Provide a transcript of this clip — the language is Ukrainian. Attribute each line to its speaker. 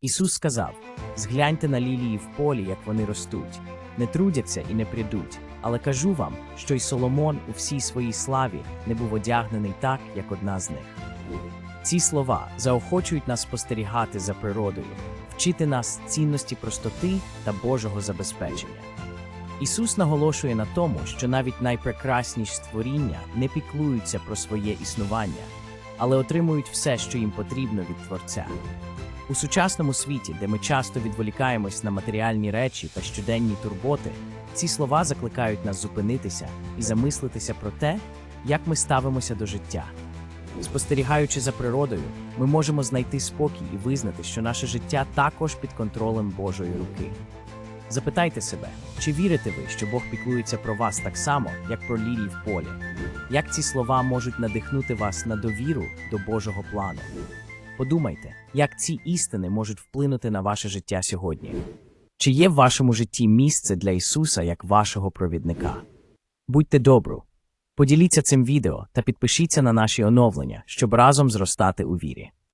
Speaker 1: Ісус сказав: Згляньте на лілії в полі, як вони ростуть, не трудяться і не придуть. Але кажу вам, що й Соломон у всій своїй славі не був одягнений так, як одна з них. Ці слова заохочують нас спостерігати за природою, вчити нас цінності простоти та Божого забезпечення. Ісус наголошує на тому, що навіть найпрекрасніші створіння не піклуються про своє існування, але отримують все, що їм потрібно від Творця. У сучасному світі, де ми часто відволікаємось на матеріальні речі та щоденні турботи, ці слова закликають нас зупинитися і замислитися про те, як ми ставимося до життя. Спостерігаючи за природою, ми можемо знайти спокій і визнати, що наше життя також під контролем Божої руки. Запитайте себе, чи вірите ви, що Бог піклується про вас так само, як про лілії в полі? Як ці слова можуть надихнути вас на довіру до Божого плану? Подумайте, як ці істини можуть вплинути на ваше життя сьогодні. Чи є в вашому житті місце для Ісуса як вашого провідника? Будьте добру, поділіться цим відео та підпишіться на наші оновлення, щоб разом зростати у вірі.